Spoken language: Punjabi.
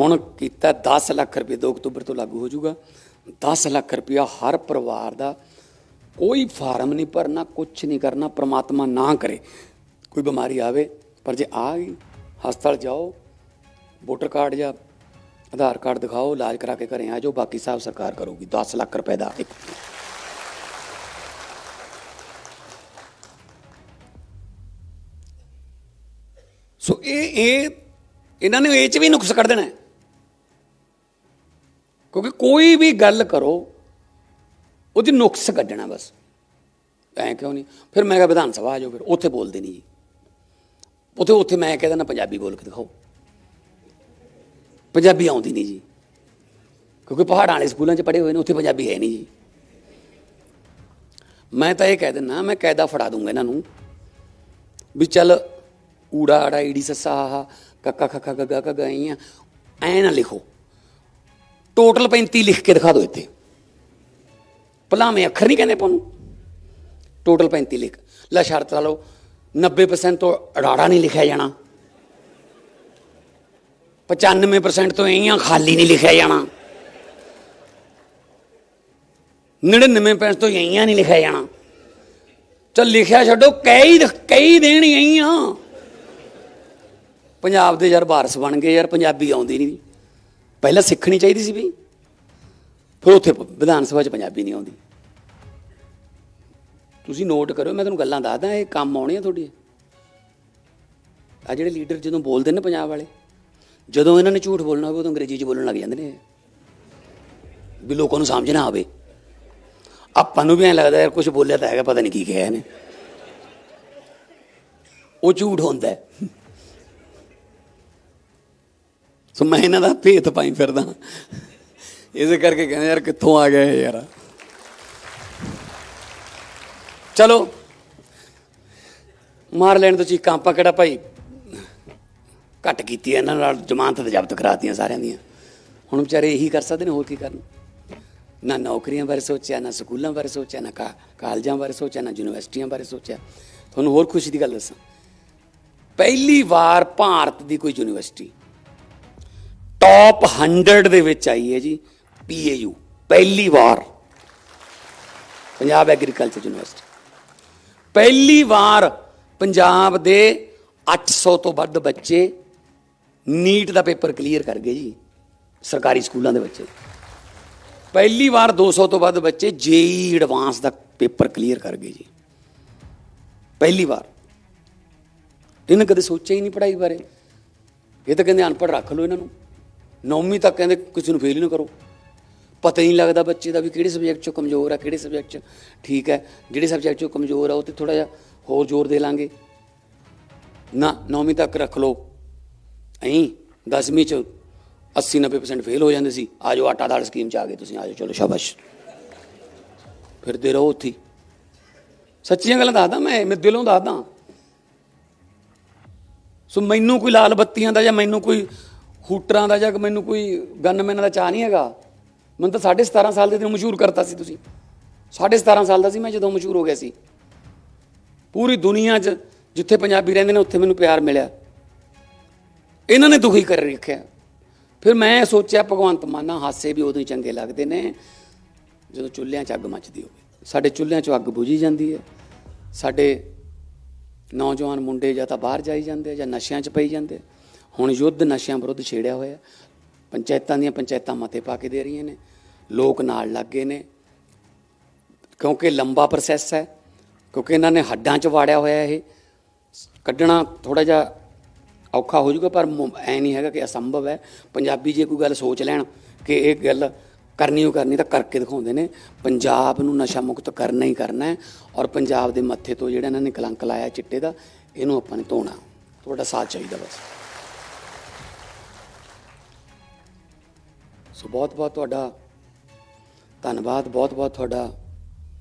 ਹੁਣ ਕੀਤਾ 10 ਲੱਖ ਰੁਪਏ 2 ਅਕਤੂਬਰ ਤੋਂ ਲਾਗੂ ਹੋ ਜਾਊਗਾ। 10 ਲੱਖ ਰੁਪਇਆ ਹਰ ਪਰਿਵਾਰ ਦਾ ਕੋਈ ਫਾਰਮ ਨਹੀਂ ਭਰਨਾ ਕੁਝ ਨਹੀਂ ਕਰਨਾ, ਪ੍ਰਮਾਤਮਾ ਨਾ ਕਰੇ। ਕੋਈ ਬਿਮਾਰੀ ਆਵੇ, ਪਰ ਜੇ ਆ ਗਈ, ਹਸਪਤਾਲ ਜਾਓ, ਵੋਟਰ ਕਾਰਡ ਜਾਂ ਆਧਾਰ ਕਾਰਡ ਦਿਖਾਓ, ਇਲਾਜ ਕਰਾ ਕੇ ਘਰੇ ਆ ਜਾਓ, ਬਾਕੀ ਸਾਹਿਬ ਸਰਕਾਰ ਕਰੂਗੀ 10 ਲੱਖ ਰੁਪਏ ਦਾ ਇੱਕ। ਸੋ ਇਹ ਇਹ, ਇਹਨਾਂ ਨੇ ਇਹ ਚ ਵੀ ਨੁਕਸ ਕੱਢ ਦੇਣਾ ਹੈ। ਕਿਉਂਕਿ ਕੋਈ ਵੀ ਗੱਲ ਕਰੋ, ਉਹਦੀ ਨੁਕਸ ਕੱਢਣਾ ਬਸ। ਐਂ ਕਿਉਂ ਨਹੀਂ ਫਿਰ ਮੈਂ ਕਿਹਾ ਵਿਧਾਨ ਸਭਾ ਆ ਜਾਓ ਫਿਰ, ਉੱਥੇ ਬੋਲਦੇ ਨਹੀਂ ਜੀ। ਉੱਥੇ ਉੱਥੇ ਮੈਂ ਕਹਿ ਦਿੰਦਾ ਪੰਜਾਬੀ ਬੋਲ ਕੇ ਦਿਖਾਓ। ਪੰਜਾਬੀ ਆਉਂਦੀ ਨਹੀਂ ਜੀ। ਕਿਉਂਕਿ ਪਹਾੜਾਂ ਵਾਲੇ ਸਕੂਲਾਂ 'ਚ ਪੜ੍ਹੇ ਹੋਏ ਨੇ, ਉੱਥੇ ਪੰਜਾਬੀ ਹੈ ਨਹੀਂ ਜੀ। ਮੈਂ ਤਾਂ ਇਹ ਕਹਿ ਦਿੰਦਾ, ਮੈਂ ਕਾਇਦਾ ਫੜਾ ਦੂੰਗਾ ਇਹਨਾਂ ਨੂੰ ਵੀ ਚੱਲ ਊੜਾ ਆੜਾ ਈੜੀ ਸੱਸਾ ਹਾ ਕੱਕਾ ਖੱਖਾ ਗੱਗਾ ਕਾ ਗਈਆਂ ਐ ਨਾ ਲਿਖੋ। ਟੋਟਲ 35 ਲਿਖ ਕੇ ਦਿਖਾ ਦਿਓ ਇੱਥੇ। ਭਲਾਵੇਂ ਅੱਖਰ ਨਹੀਂ ਕਹਿੰਦੇ ਆਪਾਂ ਟੋਟਲ 35 ਲਿਖ। ਲਾ ਸ਼ਰਤ ਲਾ ਲਓ 90% ਤੋਂ ਅੜਾੜਾ ਨਹੀਂ ਲਿਖਿਆ ਜਾਣਾ। 95% ਤੋਂ ਐਂ ਖਾਲੀ ਨਹੀਂ ਲਿਖਿਆ ਜਾਣਾ। 99% ਤੋਂ ਐਂ ਨਹੀਂ ਲਿਖਿਆ ਜਾਣਾ। ਚੱਲ ਲਿਖਿਆ ਛੱਡੋ, ਕਈ ਕਈ ਦੇਣ ਐਂ ਪੰਜਾਬ ਦੇ ਯਾਰ ਵਾਰਸ ਬਣ ਗਏ ਯਾਰ, ਪੰਜਾਬੀ ਆਉਂਦੀ ਨਹੀਂ। ਪਹਿਲਾਂ ਸਿੱਖਣੀ ਚਾਹੀਦੀ ਸੀ ਵੀ। ਫਿਰ ਉੱਥੇ ਵਿਧਾਨ ਸਭਾ 'ਚ ਪੰਜਾਬੀ ਨਹੀਂ ਆਉਂਦੀ। ਤੁਸੀਂ ਨੋਟ ਕਰੋ ਮੈਂ ਤੁਹਾਨੂੰ ਗੱਲਾਂ ਦੱਸਦਾ, ਇਹ ਕੰਮ ਆਉਣੇ ਆ ਤੁਹਾਡੀ। ਆ ਜਿਹੜੇ ਲੀਡਰ ਜਦੋਂ ਬੋਲਦੇ ਨੇ ਪੰਜਾਬ ਵਾਲੇ, ਜਦੋਂ ਇਹਨਾਂ ਨੇ ਝੂਠ ਬੋਲਣਾ ਹੋਵੇ, ਉਦੋਂ ਅੰਗਰੇਜ਼ੀ 'ਚ ਬੋਲਣ ਲੱਗ ਜਾਂਦੇ ਨੇ ਵੀ ਲੋਕਾਂ ਨੂੰ ਸਮਝ ਨਾ ਆਵੇ। ਆਪਾਂ ਨੂੰ ਵੀ ਐਂ ਲੱਗਦਾ ਯਾਰ ਕੁਝ ਬੋਲਿਆ ਤਾਂ ਹੈਗਾ, ਪਤਾ ਨਹੀਂ ਕੀ ਕਿਹਾ ਇਹਨੇ। ਉਹ ਝੂਠ ਹੁੰਦਾ ਹੈ ਸੋ ਮੈਂ ਇਹਨਾਂ ਦਾ ਭੇਤ ਪਾਈ ਫਿਰਦਾ। ਇਸੇ ਕਰਕੇ ਕਹਿੰਦੇ ਯਾਰ ਕਿੱਥੋਂ ਆ ਗਏ ਯਾਰ। ਚਲੋ। ਮਾਰ ਲੈਣ ਤੋਂ ਚੀਕਾਂ ਆਪਾਂ ਕਿਹੜਾ ਭਾਈ? ਘੱਟ ਕੀਤੀ ਇਹਨਾਂ ਨਾਲ, ਜ਼ਮਾਨਤ ਤੇ ਜ਼ਬਤ ਕਰਾਤੀਆਂ ਸਾਰਿਆਂ ਦੀਆਂ। ਹੁਣ ਵਿਚਾਰੇ ਇਹੀ ਕਰ ਸਕਦੇ ਨੇ, ਹੋਰ ਕੀ ਕਰਨ? ਨਾ ਨੌਕਰੀਆਂ ਬਾਰੇ ਸੋਚਿਆ, ਨਾ ਸਕੂਲਾਂ ਬਾਰੇ ਸੋਚਿਆ, ਨਾ ਕਾ- ਕਾਲਜਾਂ ਬਾਰੇ ਸੋਚਿਆ, ਨਾ ਯੂਨੀਵਰਸਿਟੀਆਂ ਬਾਰੇ ਸੋਚਿਆ। ਤੁਹਾਨੂੰ ਹੋਰ ਖੁਸ਼ੀ ਦੀ ਗੱਲ ਦੱਸਾਂ। ਪਹਿਲੀ ਵਾਰ ਭਾਰਤ ਦੀ ਕੋਈ ਯੂਨੀਵਰਸਿਟੀ ਟੌਪ 100 ਦੇ ਵਿੱਚ ਆਈ ਹੈ ਜੀ ਪੀਏਯੂ ਪਹਿਲੀ ਵਾਰ। ਪੰਜਾਬ ਐਗਰੀਕਲਚਰ ਯੂਨੀਵਰਸਿਟੀ ਪਹਿਲੀ ਵਾਰ ਪੰਜਾਬ ਦੇ 800 ਤੋਂ ਵੱਧ ਬੱਚੇ ਨੀਟ ਦਾ ਪੇਪਰ ਕਲੀਅਰ ਕਰ ਗਏ ਜੀ, ਸਰਕਾਰੀ ਸਕੂਲਾਂ ਦੇ ਬੱਚੇ। ਪਹਿਲੀ ਵਾਰ 200 ਤੋਂ ਵੱਧ ਬੱਚੇ ਜੇਈ ਐਡਵਾਂਸ ਦਾ ਪੇਪਰ ਕਲੀਅਰ ਕਰ ਗਏ ਜੀ। ਪਹਿਲੀ ਵਾਰ। ਇਹਨੇ ਕਦੇ ਸੋਚਿਆ ਹੀ ਨਹੀਂ ਪੜ੍ਹਾਈ ਬਾਰੇ। ਇਹ ਤਾਂ ਕਹਿੰਦੇ ਅਨਪੜ੍ਹ ਰੱਖ ਲਓ ਇਹਨਾਂ ਨੂੰ। ਨੌਵੀਂ ਤੱਕ ਕਹਿੰਦੇ ਕਿਸੇ ਨੂੰ ਫੇਲ ਹੀ ਨਾ ਕਰੋ। ਪਤਾ ਹੀ ਨਹੀਂ ਲੱਗਦਾ ਬੱਚੇ ਦਾ ਵੀ ਕਿਹੜੇ ਸਬਜੈਕਟ 'ਚੋਂ ਕਮਜ਼ੋਰ ਆ, ਕਿਹੜੇ ਸਬਜੈਕਟ 'ਚ ਠੀਕ ਹੈ। ਜਿਹੜੇ ਸਬਜੈਕਟ 'ਚੋਂ ਕਮਜ਼ੋਰ ਆ, ਉਹ ਤੇ ਥੋੜਾ ਜਿਹਾ ਹੋਰ ਜ਼ੋਰ ਦੇ ਲਾਂਗੇ। ਨਾ, ਨੌਵੀਂ ਤੱਕ ਰੱਖ ਲਓ। ਐਂ 10ਵੀਂ 'ਚ 80 90% ਫੇਲ ਹੋ ਜਾਂਦੇ ਸੀ। ਆ ਜਾਓ ਆਟਾ ਦਾਲ ਸਕੀਮ 'ਚ ਆ ਗਏ ਤੁਸੀਂ, ਆ ਜਾਓ, ਚਲੋ ਸ਼ਾਬਾਸ਼। ਫਿਰਦੇ ਰਹੋ ਉੱਥੇ। ਸੱਚੀਆਂ ਗੱਲਾਂ ਦੱਸਦਾ ਮੈਂ ਮੈਂ ਦਿਲੋਂ ਦੱਸਦਾ। ਸੋ ਮੈਨੂੰ ਕੋਈ ਲਾਲ ਬੱਤੀਆਂ ਦਾ ਜਾਂ ਮੈਨੂੰ ਕੋਈ ਹੂਟਰਾਂ ਦਾ ਜਾਂ ਮੈਨੂੰ ਕੋਈ ਗਨਮੈਨਾਂ ਦਾ ਚਾਹ ਨਹੀਂ ਹੈਗਾ। ਮੈਨੂੰ ਤਾਂ 17.5 ਸਾਲ ਦੇ ਦਿਨ ਮਸ਼ਹੂਰ ਕਰਤਾ ਸੀ ਤੁਸੀਂ। 17.5 ਸਾਲ ਦਾ ਸੀ ਮੈਂ ਜਦੋਂ ਮਸ਼ਹੂਰ ਹੋ ਗਿਆ ਸੀ। ਪੂਰੀ ਦੁਨੀਆ 'ਚ ਜਿੱਥੇ ਪੰਜਾਬੀ ਰਹਿੰਦੇ ਨੇ, ਉੱਥੇ ਮੈਨੂੰ ਪਿਆਰ ਮਿਲਿਆ। ਇਹਨਾਂ ਨੇ ਦੁਖੀ ਕਰ ਰੱਖਿਆ। ਫਿਰ ਮੈਂ ਸੋਚਿਆ, ਭਗਵੰਤ ਮਾਨਾ ਹਾਸੇ ਵੀ ਉਦੋਂ ਹੀ ਚੰਗੇ ਲੱਗਦੇ ਨੇ। ਜਦੋਂ ਚੁੱਲ੍ਹਿਆਂ 'ਚ ਅੱਗ ਮੱਚਦੀ ਹੋਵੇ। ਸਾਡੇ ਚੁੱਲ੍ਹਿਆਂ 'ਚੋਂ ਅੱਗ ਬੁਝੀ ਜਾਂਦੀ ਹੈ। ਸਾਡੇ ਨੌਜਵਾਨ ਮੁੰਡੇ ਜਾਂ ਤਾਂ ਬਾਹਰ ਜਾਈ ਜਾਂਦੇ ਜਾਂ ਨਸ਼ਿਆਂ 'ਚ ਪਈ ਜਾਂਦੇ ਹੁਣ ਯੁੱਧ ਨਸ਼ਿਆਂ ਵਿਰੁੱਧ ਛੇੜਿਆ ਹੋਇਆ। ਪੰਚਾਇਤਾਂ ਦੀਆਂ ਪੰਚਾਇਤਾਂ ਮਤੇ ਪਾ ਕੇ ਦੇ ਰਹੀਆਂ ਨੇ। ਲੋਕ ਨਾਲ ਲੱਗ ਗਏ ਨੇ। ਕਿਉਂਕਿ ਲੰਬਾ ਪ੍ਰੋਸੈਸ ਹੈ। ਕਿਉਂਕਿ ਇਹਨਾਂ ਨੇ ਹੱਡਾਂ 'ਚ ਵਾੜਿਆ ਹੋਇਆ ਇਹ। ਕੱਢਣਾ ਥੋੜਾ ਜਿਹਾ ਔਖਾ ਹੋ ਜਾਊਗਾ, ਪਰ ਮੁ- ਐ ਨਹੀਂ ਹੈਗਾ ਕਿ ਅਸੰਭਵ ਹੈ। ਪੰਜਾਬੀ ਜੇ ਕੋਈ ਗੱਲ ਸੋਚ ਲੈਣ ਕਿ ਇਹ ਗੱਲ ਕਰਨੀ ਉਹ ਕਰਨੀ ਤਾਂ ਕਰਕੇ ਦਿਖਾਉਂਦੇ ਨੇ। ਪੰਜਾਬ ਨੂੰ ਨਸ਼ਾ ਮੁਕਤ ਕਰਨਾ ਹੀ ਕਰਨਾ ਹੈ ਔਰ ਪੰਜਾਬ ਦੇ ਮੱਥੇ ਤੋਂ ਜਿਹੜਾ ਇਹਨਾਂ ਨੇ ਕਲੰਕ ਲਾਇਆ ਚਿੱਟੇ ਦਾ, ਇਹਨੂੰ ਆਪਾਂ ਨੇ ਧੋਣਾ। ਤੁਹਾਡਾ ਸਾਥ ਚਾਹੀਦਾ ਬਸ। ਸੋ ਬਹੁਤ ਬਹੁਤ ਤੁਹਾਡਾ ਧੰਨਵਾਦ ਬਹੁਤ ਬਹੁਤ ਤੁਹਾਡਾ